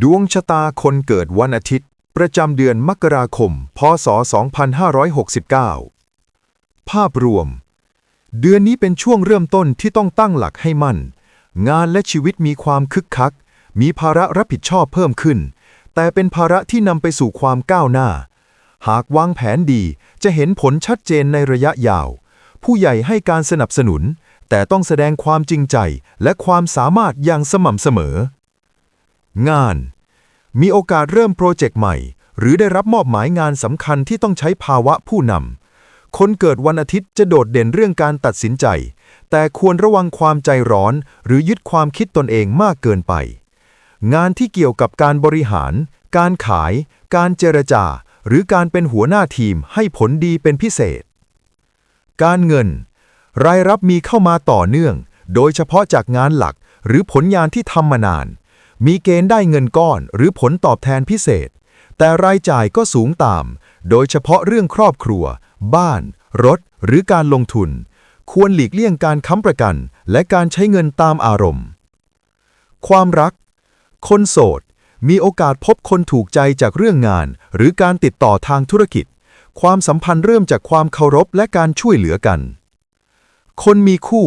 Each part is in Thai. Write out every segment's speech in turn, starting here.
ดวงชะตาคนเกิดวันอาทิตย์ ประจำเดือนมกราคม พศ 2569 ภาพรวม เดือนนี้เป็นช่วงเริ่มต้นที่ต้องตั้งหลักให้มั่น งานและชีวิตมีความคึกคัก มีภาระรับผิดชอบเพิ่มขึ้น แต่เป็นภาระที่นำไปสู่ความก้าวหน้า หากวางแผนดีจะเห็นผลชัดเจนในระยะยาว ผู้ใหญ่ให้การสนับสนุน แต่ต้องแสดงความจริงใจและความสามารถอย่างสม่ำเสมอ งาน มีโอกาสเริ่มโปรเจกต์ใหม่ หรือได้รับมอบหมายงานสำคัญที่ต้องใช้ภาวะผู้นำคนเกิดวันอาทิตย์จะโดดเด่นเรื่องการตัดสินใจ แต่ควรระวังความใจร้อน หรือยึดความคิดตนเองมากเกินไป งานที่เกี่ยวกับการบริหาร การขาย การเจรจา หรือการเป็นหัวหน้าทีมให้ผลดีเป็นพิเศษ การเงิน รายรับมีเข้ามาต่อเนื่อง โดยเฉพาะจากงานหลักหรือผลงานที่ทำมานาน มีเกณฑ์ได้เงินก้อนหรือผลตอบแทนพิเศษ แต่รายจ่ายก็สูงตาม โดยเฉพาะเรื่องครอบครัว บ้าน รถ หรือการลงทุน ควรหลีกเลี่ยงการค้ำประกัน และการใช้เงินตามอารมณ์ ความรัก คนโสด มีโอกาสพบคนถูกใจจากเรื่องงาน หรือการติดต่อทางธุรกิจ ความสัมพันธ์เริ่มจากความเคารพและการช่วยเหลือกัน คนมีคู่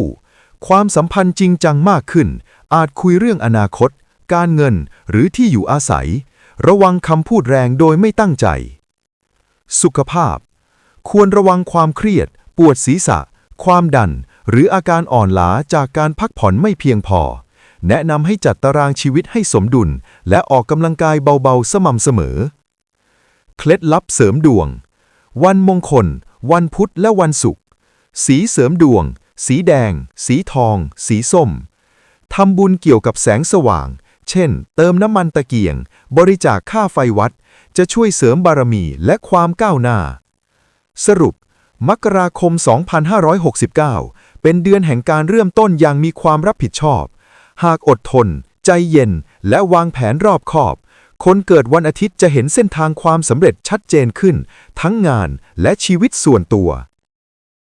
ความสัมพันธ์จริงจังมากขึ้น อาจคุยเรื่องอนาคต การเงินหรือที่อยู่อาศัย ระวังคำพูดแรงโดยไม่ตั้งใจ สุขภาพ ควรระวังความเครียด ปวดศีรษะ ความดัน หรืออาการอ่อนล้าจากการพักผ่อนไม่เพียงพอ แนะนำให้จัดตารางชีวิตให้สมดุล และออกกำลังกายเบาๆ สม่ำเสมอ เคล็ดลับเสริมดวง วันมงคล วันพุธและวันศุกร์สีเสริมดวง สีแดง สีทอง สีส้มทำบุญเกี่ยวกับแสงสว่าง เช่น เติมน้ำมันตะเกียง บริจาคค่าไฟวัด จะช่วยเสริมบารมีและความก้าวหน้า สรุป มกราคม 2569 เป็นเดือนแห่งการเริ่มต้นอย่างมีความรับผิดชอบ หากอดทน ใจเย็น และวางแผนรอบคอบ คนเกิดวันอาทิตย์จะเห็นเส้นทางความสำเร็จชัดเจนขึ้น ทั้งงานและชีวิตส่วนตัว